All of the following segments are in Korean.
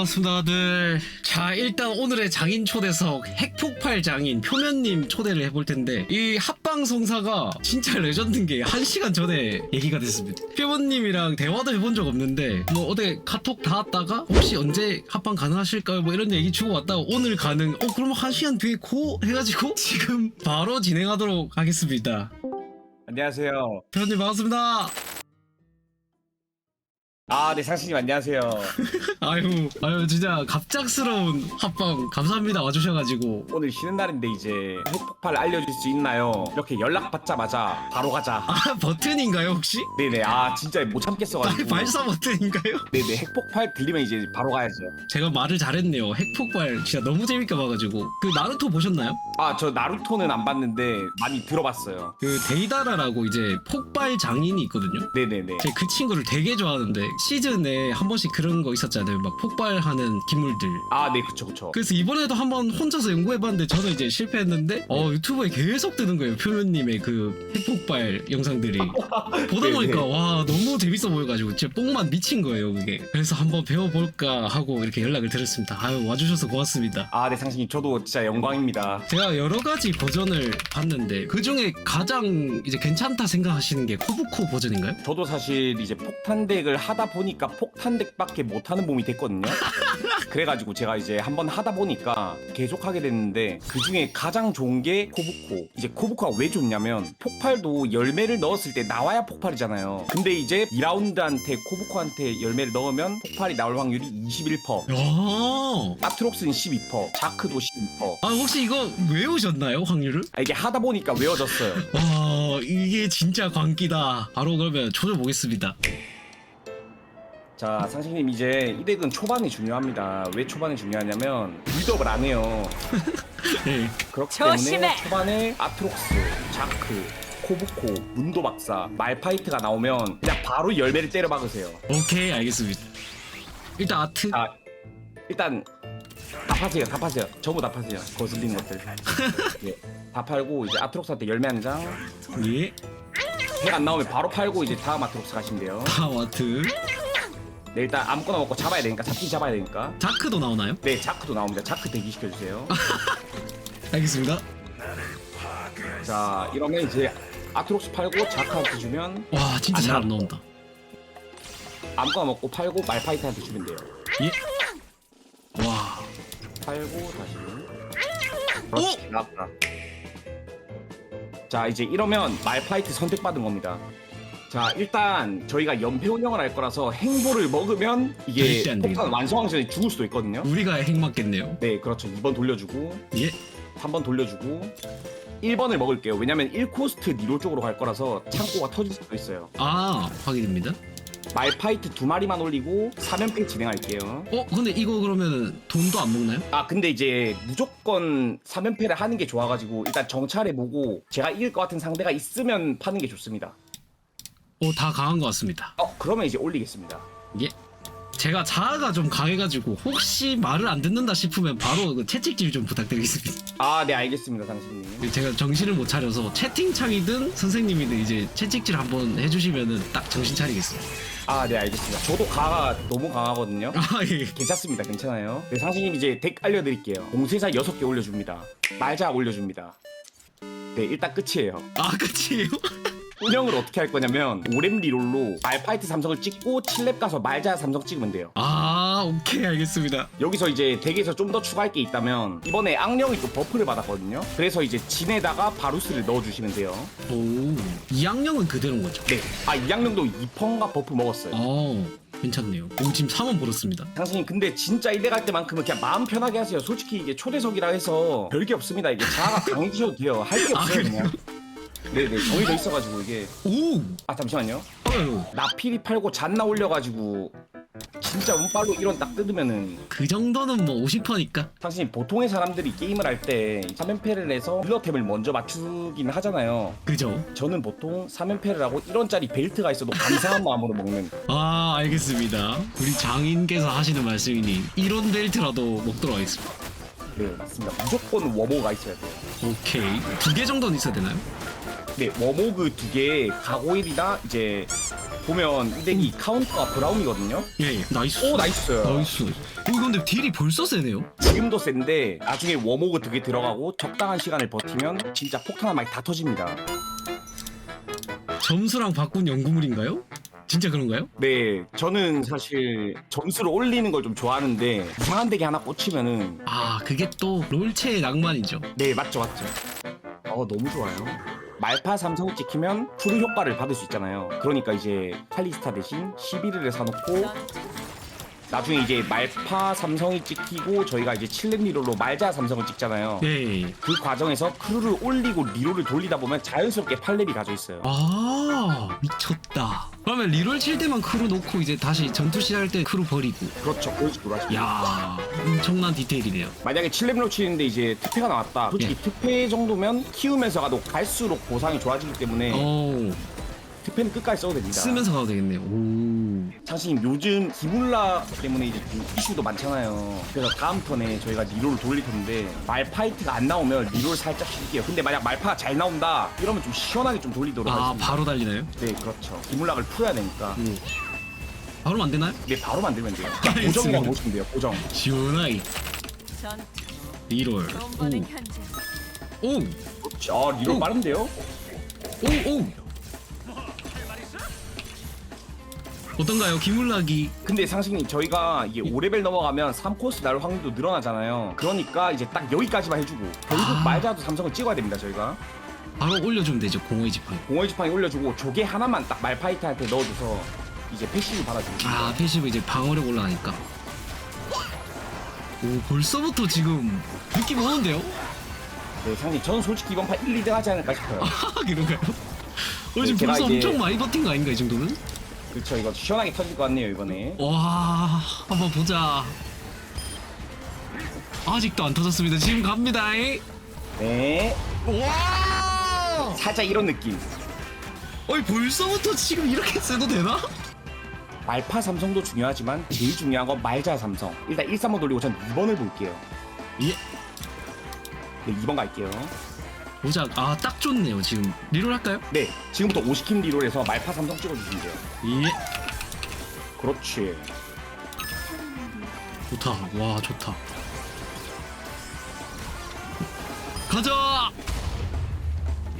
반갑습니다 다들 자 일단 오늘의 장인 초대석 핵폭발 장인 표면님 초대를 해볼 텐데 이 합방송사가 진짜 레전드인 게 한시간 전에 얘기가 됐습니다. 표면님이랑 대화도 해본 적 없는데 뭐 어디 카톡 닿았다가 혹시 언제 합방 가능하실까요? 뭐 이런 얘기 주고 왔다가 오늘 가능. 어 그럼 한시간 뒤에 고 해가지고 지금 바로 진행하도록 하겠습니다. 안녕하세요. 표면님 반갑습니다 아, 네, 상신님 안녕하세요. 아유 아유 진짜 갑작스러운 합방 감사합니다 와주셔가지고 오늘 쉬는 날인데 이제 핵폭발 알려줄 수 있나요? 이렇게 연락 받자마자 바로 가자. 아 버튼인가요 혹시? 네네, 아 진짜 못 참겠어가지고. 발사 버튼인가요? 네네, 핵폭발 들리면 이제 바로 가야죠. 제가 말을 잘했네요. 핵폭발 진짜 너무 재밌게 봐가지고 그 나루토 보셨나요? 아, 저 나루토는 안 봤는데 많이 들어봤어요. 그 데이다라라고 이제 폭발 장인이 있거든요. 네네네. 제가 그 친구를 되게 좋아하는데 시즌에 한 번씩 그런 거 있었잖아요. 막 폭발하는 기물들. 아, 네, 그쵸, 그쵸. 그래서 이번에도 한번 혼자서 연구해봤는데 저는 이제 실패했는데 어 유튜브에 계속 뜨는 거예요. 표면님의 그 핵폭발 영상들이 보다 네, 보니까 네. 와 너무 재밌어 보여가지고 제 뽕만 미친 거예요 그게. 그래서 한번 배워볼까 하고 이렇게 연락을 드렸습니다. 아유 와주셔서 고맙습니다. 아, 네, 상신님 저도 진짜 영광입니다. 제가 여러 가지 버전을 봤는데 그 중에 가장 이제 괜찮다 생각하시는 게 코브코 버전인가요? 저도 사실 이제 폭탄 덱을 하다 보니까 폭탄덱밖에 못하는 몸이 됐거든요. 그래가지고 제가 이제 한번 하다 보니까 계속 하게 됐는데 그 중에 가장 좋은 게 코브코. 이제 코브코가 왜 좋냐면 폭발도 열매를 넣었을 때 나와야 폭발이잖아요. 근데 이제 2라운드한테 코브코한테 열매를 넣으면 폭발이 나올 확률이 21%. 야. 아트록스는 12%, 자크도 12%. 아 혹시 이거 외우셨나요 확률을? 아, 이게 하다 보니까 외워졌어요. 와 이게 진짜 광기다. 바로 그러면 조져 보겠습니다. 자, 상식님 이제 이 덱은 초반이 중요합니다. 왜 초반이 중요하냐면 빌드업을 안 해요. 네. 그렇기 조심해! 때문에 초반에 아트록스, 자크, 코브코, 문도 박사, 말파이트가 나오면 그냥 바로 열매를 때려 박으세요. 오케이 알겠습니다. 일단 아트. 자, 일단 다 파세요, 다 파세요. 전부 다 파세요. 거슬린 것들. 예, 다 팔고 이제 아트록스한테 열매 한 장. 예. 해안 나오면 바로 팔고 이제 다음 아트록스 가시면 돼요. 다음 아트. 네, 일단 아무거나 먹고 잡아야 되니까 잡기 잡아야 되니까. 자크도 나오나요? 네, 자크도 나옵니다. 자크 대기 시켜주세요. 알겠습니다. 자, 이러면 이제 아트록스 팔고 자크한테 주면 와 진짜 안 잘 안 나와. 나온다. 아무거나 먹고 팔고 말파이트한테 주면 돼요. 예. 와. 팔고 다시. 오! 그렇지, 나왔다. 자, 이제 이러면 말파이트 선택받은 겁니다. 자, 일단 저희가 연패 운영을 할 거라서 행보를 먹으면 이게 안 되겠다. 폭탄 완성하기 전에 죽을 수도 있거든요. 우리가 핵 맞겠네요. 네, 그렇죠. 2번 돌려주고 예. 3번 돌려주고 1번을 먹을게요. 왜냐면 1코스트 니로 쪽으로 갈 거라서 창고가 터질 수도 있어요. 아 확인됩니다. 말파이트 두 마리만 올리고 3연패 진행할게요. 어 근데 이거 그러면 돈도 안 먹나요? 아 근데 이제 무조건 3연패를 하는 게 좋아가지고 일단 정찰해 보고 제가 이길 것 같은 상대가 있으면 파는 게 좋습니다. 어다 강한 것 같습니다. 어 그러면 이제 올리겠습니다. 예. 제가 자아가 좀 강해가지고 혹시 말을 안 듣는다 싶으면 바로 그 채찍질 좀 부탁드리겠습니다. 아 네 알겠습니다 상수님. 제가 정신을 못 차려서 채팅창이든 선생님이든 이제 채찍질 한번 해주시면은 딱 정신 차리겠습니다. 아 네 알겠습니다. 저도 가가 너무 강하거든요. 아 예. 괜찮습니다. 괜찮아요. 네 상수님 이제 덱 알려드릴게요. 공세사 6개 올려줍니다. 말자 올려줍니다. 네 일단 끝이에요. 아 끝이에요? 운영을 어떻게 할 거냐면 오렘 리롤로 말파이트 삼성을 찍고 7렙 가서 말자 삼성 찍으면 돼요. 아 오케이 알겠습니다. 여기서 이제 덱에서 좀 더 추가할 게 있다면 이번에 악령이 또 버프를 받았거든요. 그래서 이제 진에다가 바루스를 넣어주시면 돼요. 오 이악령은 그대로인 거죠? 네. 아 이 악령도 2펑가 버프 먹었어요. 어 괜찮네요. 오 지금 3원 벌었습니다. 상승님 근데 진짜 이대 갈 때만큼은 그냥 마음 편하게 하세요. 솔직히 이게 초대석이라 해서 별게 없습니다. 이게 자아가 강해지셔도 돼요. 할게 아, 없어요? 그냥. 네네 정해져 있어가지고 이게 오 아 잠시만요. 나필이 팔고 잔나 올려가지고 진짜 운빨로 이런 딱 뜯으면은 그 정도는 뭐 50%니까. 사실 보통의 사람들이 게임을 할 때 3연패를 해서 힐러템을 먼저 맞추긴 하잖아요. 그죠? 저는 보통 3연패를 하고 1원짜리 벨트가 있어도 감사한 마음으로 먹는 아 알겠습니다. 우리 장인께서 하시는 말씀이니 이런 벨트라도 먹도록 하겠습니다. 네 맞습니다. 무조건 워모가 있어야 돼요. 오케이 두 개 정도는 있어야 되나요? 네 워모그 두 개 가고일이나 이제 보면 이 덱이 카운터가 브라움이거든요. 예, 예. 나이스. 오 나이스. 나이스. 오, 근데 딜이 벌써 세네요. 지금도 센데 나중에 워모그 되게 들어가고 적당한 시간을 버티면 진짜 폭탄 한 마리 다 터집니다. 점수랑 바꾼 연구물인가요? 진짜 그런가요? 네, 저는 사실 점수를 올리는 걸 좀 좋아하는데 이상한 덱이 하나 꽂히면은 아, 그게 또 롤체의 낭만이죠. 네 맞죠 맞죠. 어 너무 좋아요. 말파 삼성을 찍히면 푸르 효과를 받을 수 있잖아요. 그러니까 이제 칼리스타 대신 11을 사놓고 나중에 이제 말파 삼성이 찍히고 저희가 이제 7렙 리로로 말자 삼성을 찍잖아요. 네. 그 과정에서 크루를 올리고 리로를 돌리다 보면 자연스럽게 8렙이 가져 있어요. 아, 미쳤다. 그러면 리롤 칠 때만 크루 놓고 이제 다시 전투 시작할 때 크루 버리고. 그렇죠. 그런 식으로 하시면 야, 엄청난 디테일이네요. 만약에 7렙로 치는데 이제 특패가 나왔다. 솔직히 예. 특패 정도면 키우면서 가도 갈수록 보상이 좋아지기 때문에 오, 특패는 끝까지 써도 됩니다. 쓰면서 가도 되겠네요. 오. 사실 요즘 기물락 때문에 이제 좀 이슈도 많잖아요. 그래서 다음 턴에 저희가 리롤을 돌릴 텐데 말파이트가 안 나오면 리롤 살짝 쉴게요. 근데 만약 말파가 잘 나온다 이러면 좀 시원하게 좀 돌리도록 아, 하겠습니다. 바로 달리나요? 네 그렇죠. 기물락을 풀어야 되니까. 오. 바로 안 되나요? 네 바로 만들면 돼요. 알겠습니다. 고정이라고 보시면 돼요. 고정. 시원하게. 전투 리롤. 돈 버는 현재 오. 오. 그렇죠. 아 리롤 오. 빠른데요? 오. 오. 어떤가요? 기물락이 근데 상식님 저희가 이게 5레벨 넘어가면 3코스 날 확률도 늘어나잖아요. 그러니까 이제 딱 여기까지만 해주고 결국 아. 말자도 삼성을 찍어야 됩니다 저희가. 바로 올려주면 되죠. 공허의 지팡이. 공허의 지팡이 올려주고 조개 하나만 딱 말파이트한테 넣어줘서 이제 패시브 받아줍니다. 아, 패시브 이제 방어력 올라가니까. 오, 벌써부터 지금 느낌 오는데요? 네, 상님 저는 솔직히 이번 판 1, 2등 하지 않을까 싶어요. 아, 그런가요? 어, 지금 제가 벌써 이제- 엄청 많이 버틴 거 아닌가, 이 정도는? 그렇죠, 이거 시원하게 터질 것 같네요 이번에. 와, 한번 보자. 아직도 안 터졌습니다. 지금 갑니다. 이. 네, 와! 살짝 이런 느낌. 어이, 벌써부터 지금 이렇게 써도 되나? 말파 삼성도 중요하지만 제일 중요한 건 말자 삼성. 일단 1, 3번 돌리고 전 2번을 볼게요. 예. 네, 2번 갈게요. 보자. 아, 딱 좋네요. 지금 리롤 할까요? 네, 지금부터 50킴 리롤해서 말파 삼성 찍어주시면 돼요. 예. 그렇지. 좋다. 와, 좋다. 가자!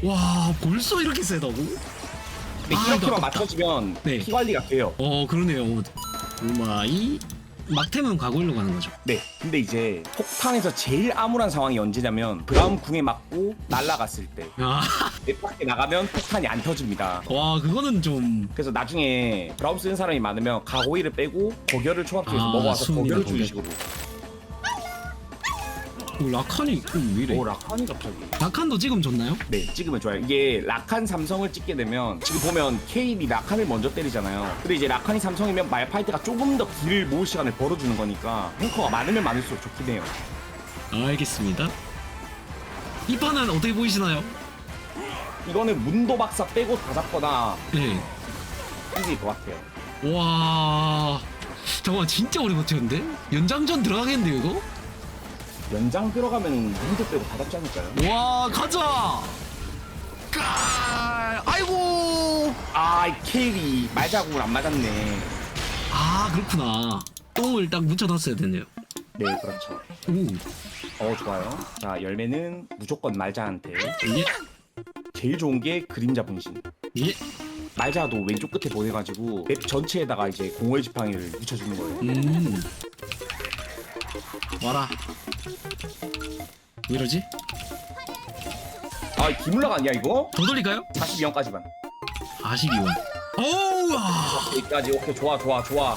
와, 벌써 이렇게 세다고? 아, 이거 이렇게만 아깝다. 맞춰지면 네. 피 관리가 돼요. 어, 그러네요. 우마이. 막템은 과거일로 가는 거죠. 네. 근데 이제 폭탄에서 제일 암울한 상황이 언제냐면 브라운 궁에 맞고 날아갔을 때. 아, 내 밖에 나가면 폭탄이 안 터집니다. 와, 그거는 좀. 그래서 나중에 브라움 쓰는 사람이 많으면 가고이를 빼고 고결을 초밥집에서 아, 먹어와서 수은이나 고결을 주는 고결. 식으로. 오, 라칸이 음, 왜 이래? 오 라칸이 갑자기. 라칸도 지금 좋나요? 네, 찍으면 좋아요. 이게 라칸 삼성을 찍게 되면 지금 보면 케일이 라칸을 먼저 때리잖아요. 근데 이제 라칸이 삼성이면 말파이트가 조금 더 딜을 모을 시간을 벌어주는 거니까 탱커가 많으면 많을수록 좋긴 해요. 알겠습니다. 이 판은 어떻게 보이시나요? 이거는 문도 박사 빼고 다 잡거나 네. 이길 것 같아요. 와. 잠깐만, 진짜 오래 버텼는데? 연장전 들어가겠는데요, 이거? 연장 들어가면 문도 빼고 다 잡지 않을까요? 와, 가자! 깔! 아이고! 아, 이 케일이 말자국을 안 맞았네. 아, 그렇구나. 똥을 딱 묻혀놨어야 되네요. 네, 그렇죠. 오, 어, 좋아요. 자, 열매는 무조건 말자한테. 예, 제일 좋은 게 그림자 분신. 예. 말자도 왼쪽 끝에 보내가지고 맵 전체에다가 이제 공허의 지팡이를 묻혀주는 거예요. 음. 와라. 왜 이러지? 아, 기물락 아니야 이거? 더 돌릴까요? 42원까지만. 42원. 오우! 여기까지 오케이 좋아 좋아 좋아.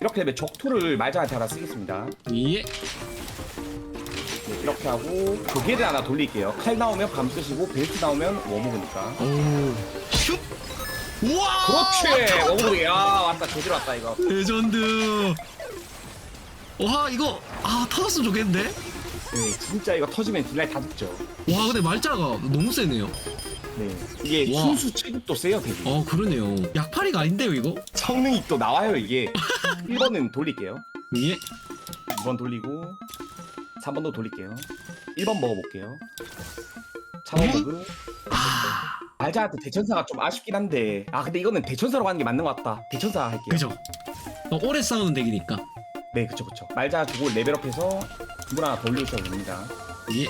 이렇게 되면 적투를 말자한테 하나 쓰겠습니다. 예. 네, 이렇게 하고 고개를 하나 돌릴게요. 칼 나오면 감 쓰시고 벨트 나오면 워무그니까. 오. 슛! 우와! 그렇지. 워무그. 야 왔다 제대로 왔다 이거. 레전드. 와, 이거, 아, 터졌으면 좋겠는데? 네, 진짜 이거 터지면 딜라이 다 듣죠. 와, 근데 말자가 너무 세네요. 네, 이게 와. 순수 체급도 세요 되게. 어, 그러네요. 약팔이가 아닌데요, 이거? 성능이 또 나와요 이게. 1번은 돌릴게요. 예. 2번 돌리고 3번도 돌릴게요. 1번 먹어볼게요. 차원버그 아, 말자한테 대천사가 좀 아쉽긴 한데 아 근데 이거는 대천사로 가는 게 맞는 것 같다 대천사 할게요 그죠? 어, 오래 싸우는 덱이니까. 네 그쵸 그쵸 말자 저걸 레벨업해서 두분 하나 더 올려주셔도 됩니다 예.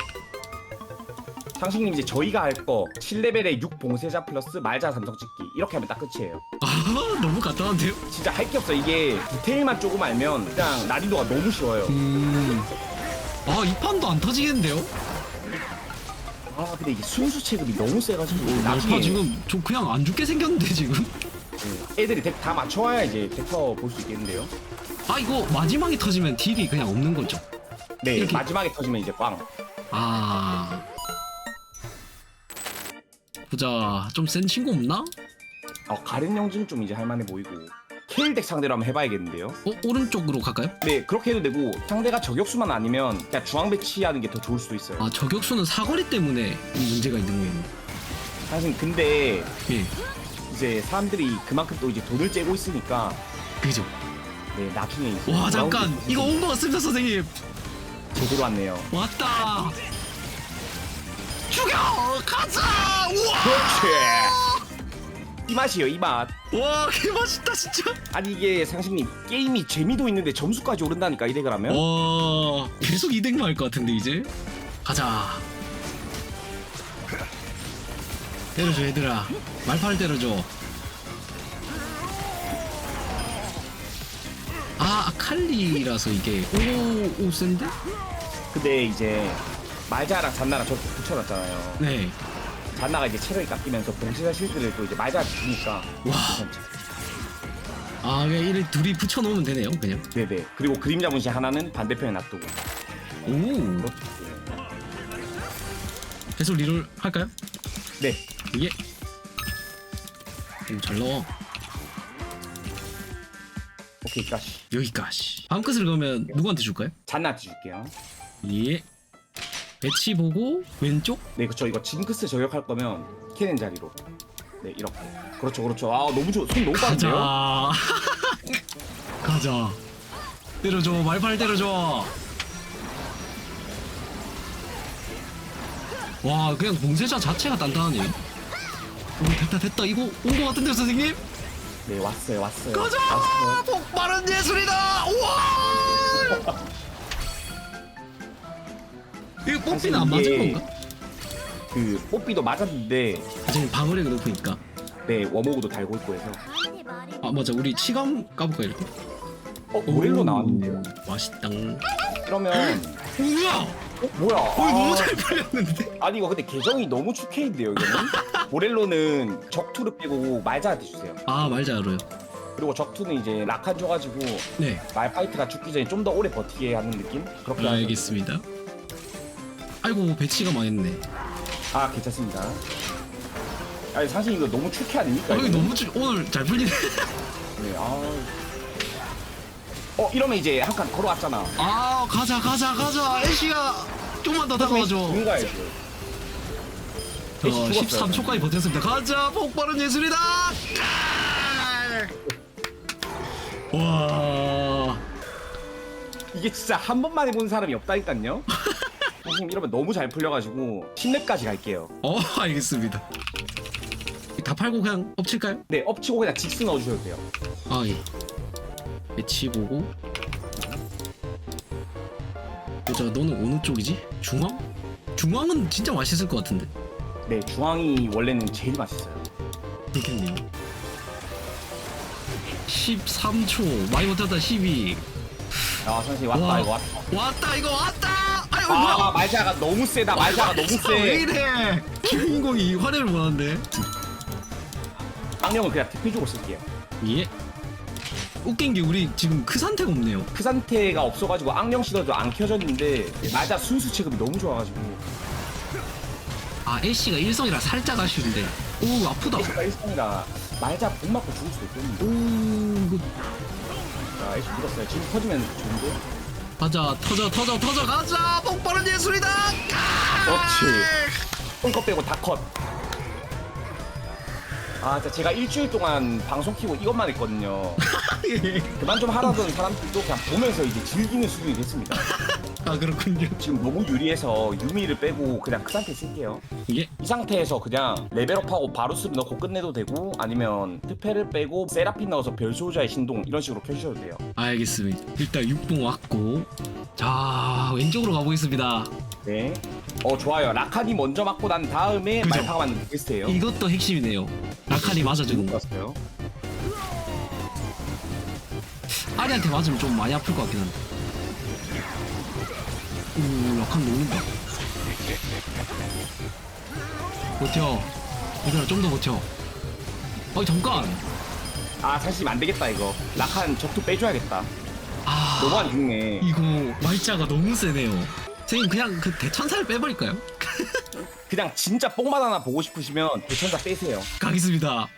상식님 이제 저희가 할 거 7레벨에 6 봉쇄자 플러스 말자 삼성 찍기 이렇게 하면 딱 끝이에요 아, 너무 간단한데요? 진짜 할 게 없어 이게 디테일만 조금 알면 그냥 난이도가 너무 쉬워요 음. 아, 이 판도 안 터지겠는데요? 아 근데 이게 순수 체급이 너무 세가지고 알파 나중에 지금 좀 그냥 안 죽게 생겼는데 지금? 네, 애들이 덱 다 맞춰와야 이제 덱터 볼 수 있겠는데요 아 이거 마지막에 터지면 딜이 그냥 없는 거죠? 네 이렇게. 마지막에 터지면 이제 꽝아 보자 좀 센 친구 없나? 어, 가렌 영지는 좀 이제 할만해 보이고 케일 덱 상대로 한번 해봐야겠는데요 어 오른쪽으로 갈까요? 네 그렇게 해도 되고 상대가 저격수만 아니면 그냥 중앙 배치하는 게 더 좋을 수도 있어요 아 저격수는 사거리 때문에 이 문제가 있는 거예요. 사실 근데 예 이제 사람들이 그만큼 또 이제 돈을 째고 있으니까 그죠? 네 나중에 이제 와 잠깐. 이거 온 거 같습니다 선생님. 제대로 왔네요. 왔다. 죽여! 가자! 우와! 그렇지. 이 맛이에요 이맛. 와 개맛있다 진짜. 아니 이게 상식님 게임이 재미도 있는데 점수까지 오른다니까 이 덱을 하면? 와 계속 2등만 할 것 같은데 이제? 가자. 때려줘 얘들아. 말팔 때려줘 아 아칼리라서 이게 오 오 센데? 근데 이제 말자랑 잔나랑 저렇게 붙여놨잖아요 네 잔나가 이제 체력이 깎이면서 봉쇄자 실드를 또 이제 말자한테 주니까 와. 괜찮죠. 아 그냥 이를 둘이 붙여놓으면 되네요 그냥 네네 그리고 그림자 분신 하나는 반대편에 놔두고 오 계속 리롤 할까요? 네 예. 오, 잘 나와. 까시 여기까지. 다음 끝을 그러면 누구한테 줄까요? 잔나한테 줄게요 예. 배치 보고 왼쪽. 네 그쵸 이거 징크스 저격할 거면 캐넨 자리로 네 이렇게 그렇죠 그렇죠 아 너무 좋, 손 너무. 빠른데요? 가자. 때려줘. 말팔 때려줘. 와 그냥 봉쇄자 자체가 단단하네. 오 됐다 됐다 이거 온 거 같은데 선생님? 네 왔어요 왔어요 가자. 왔어요 폭발은 예술이다. 우와. 이거 뽀삐는 안 맞은 이게 건가? 그 뽀삐도 맞았는데 아, 지금 방어력이 높으니까. 네 워모그도 달고 있고 해서 아 맞아 우리 치감 까볼까 이렇게? 어 오, 나왔는데요 맛있다. 그러면 우와. 어 뭐야 어 아, 너무 잘 풀렸는데? 아니 이거 근데 계정이 너무 축해인데요 이거는 모렐로는 적투를 빼고 말자한테 주세요 아 말자 알아요. 그리고 적투는 이제 락한 줘가지고 네. 말파이트가 죽기 전에 좀 더 오래 버티게 하는 느낌? 그렇게 하죠. 알겠습니다. 아이고 배치가 망했네. 아 괜찮습니다 아니 사실 이거 너무 축해 아닙니까? 아 이거 이거는? 너무 주, 오늘 잘 풀리네. 네, 아... 어 이러면 이제 한 칸 걸어왔잖아 아 가자 가자 가자. 애쉬가 좀만 더 다가와줘. 뭔가야지 어, 애쉬 죽었어요. 13초까지 버텼습니다. 가자 폭발은 예술이다. 와. 이게 진짜 한 번만 해본 사람이 없다니까요 선생님 이러면 너무 잘 풀려가지고 10렙까지 갈게요 어 알겠습니다. 다 팔고 그냥 엎칠까요? 네 엎치고 그냥 직스 넣어주셔도 돼요 아 예. 배치 보고. 보자 너는 어느 쪽이지? 중앙? 중앙은 진짜 맛있을 것 같은데. 네 중앙이 원래는 제일 맛있어요 그렇겠네요. 13초 많이 버텼다 12. 아 선생님 왔다 와. 이거 왔다 왔다 이거 왔다. 아유 아 뭐야? 말자가 너무 세다 말자가 너무 아, 왜세 이래? 주인공이 화내를 못하는데. 악령은 그냥 대표적으로 쓸게요 예. 웃긴 게 우리 지금 그 상태가 없네요. 그 상태가 없어가지고 악령 시너도 안 켜졌는데 말자 순수 체급이 너무 좋아가지고. 아 애쉬가 일성이라 살짝 아쉬운데. 오 아프다. 애쉬가 일성이라 말자 복 맞고 죽을 수도 있거든요 오 이거. 자 애쉬 밀었어요. 지금 터지면 좋은데. 가자 터져 터져 터져. 가자! 폭발은 예술이다. 그렇지. 똥컷 빼고 다컷 아 진짜 제가 일주일 동안 방송 키고 이것만 했거든요 예. 그만 좀 하라던 사람들도 그냥 보면서 이제 즐기는 수준이 됐습니다 아 그렇군요. 지금 너무 유리해서 유미를 빼고 그냥 그 상태 쓸게요 예. 이 상태에서 그냥 레벨업하고 바루스를 넣고 끝내도 되고 아니면 특패를 빼고 세라핀 넣어서 별소자의 신동 이런 식으로 켜주셔도 돼요 알겠습니다. 일단 육봉 왔고 자 왼쪽으로 가보겠습니다. 네. 어 좋아요 라칸이 먼저 맞고 난 다음에 그죠? 말파가 맞는 게 베스트예요 이것도 핵심이네요. 라칸이 맞아주는 거. 봤어요 아리한테 맞으면 좀 많이 아플 것 같긴 한데. 오 라칸 녹는다. 버텨. 얘들아 좀 더 버텨. 어 잠깐. 아 사실 안 되겠다 이거 라칸 적투 빼줘야겠다 아 너무 안 죽네 이거 말자가 너무 세네요. 선생님 그냥 그 대천사를 빼버릴까요? 그냥 진짜 뽕맛 하나 보고 싶으시면 대천사 빼세요 가겠습니다.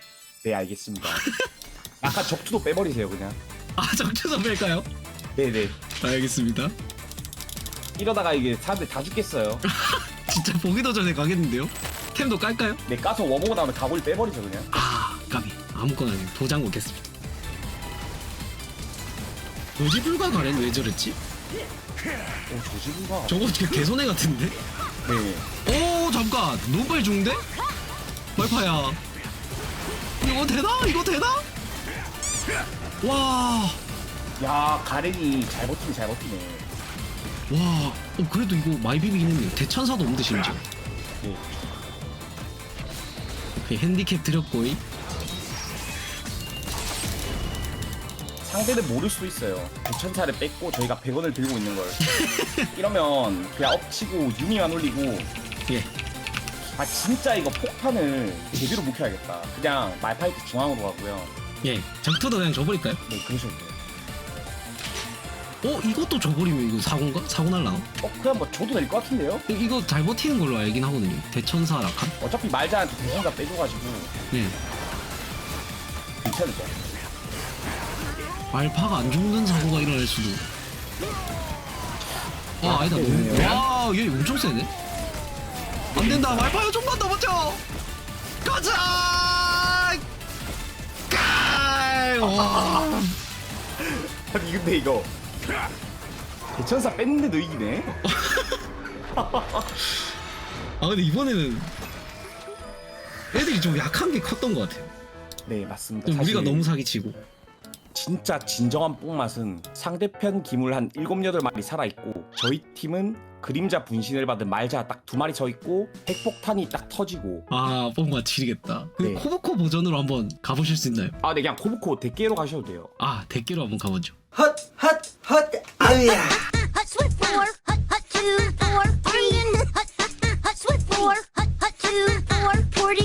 네 알겠습니다 라칸 적투도 빼버리세요 그냥 아 정체사 뺄까요? 네네 알겠습니다. 이러다가 이게 사람들 다 죽겠어요 진짜 보기도 전에 가겠는데요? 템도 깔까요? 네 까서 워보고 나면 가골 빼버리죠 그냥 아 까비 아무거나 그냥 도장 먹겠습니다. 노지 불가 가렌 왜 저랬지? 오 조지부가 저거 지금 개손해 같은데? 네 오 잠깐 너무 빨리 죽는데? 말파야 이거 되나? 이거 되나? 와, 야 가렌이 잘 버티네 잘 버티네 와, 어, 그래도 이거 많이 비비긴 했네요. 대천사도 없는데 심지어. 네. 오케이, 핸디캡 드렸고, 이. 상대는 모를 수도 있어요 대천사를 뺐고 저희가 100원을 들고 있는 걸 이러면 그냥 엎치고 유미만 올리고 예, 아 진짜 이거 폭탄을 제대로 묵혀야겠다 그냥 말파이트 중앙으로 가고요 예. 적투도 그냥 줘버릴까요? 네 그러셔도 돼요 어, 이것도 줘버리면 이거 사고인가? 사고 날라나? 어 그냥 뭐 줘도 될 것 같은데요? 이- 이거 잘 버티는 걸로 알긴 하거든요. 대천사 라칸? 어차피 말자한테 대천사 빼줘가지고 예. 괜찮을 것 같아요 말파가 안 죽는 사고가 일어날 수도. 아, 아니다. 너무. 와, 얘 엄청 세네. 안 된다. 말파야 좀만 더 버텨. 가자! 깔! 와. 아니 근데 이거 대천사 뺐는데도 이기네? 아, 근데 이번에는 애들이 좀 약한 게 컸던 것 같아요. 네 맞습니다 좀 우리가 너무 사기치고. 진짜 진정한 뽕맛은 상대편 기물 한 7, 8마리 살아있고 저희 팀은 그림자 분신을 받은 말자 딱 두 마리 서 있고 핵폭탄이 딱 터지고 아 뭔가 지리겠다. 네. 코브코 버전으로 한번 가보실 수 있나요? 아 네 그냥 코브코 대깨로 가셔도 돼요 아 댓글로 한번 가보죠. 헛, 헛, 헛, 아우야. hut swift four, hut hut two, four, three, and hut hut hut swift four, hut hut two, four, porting.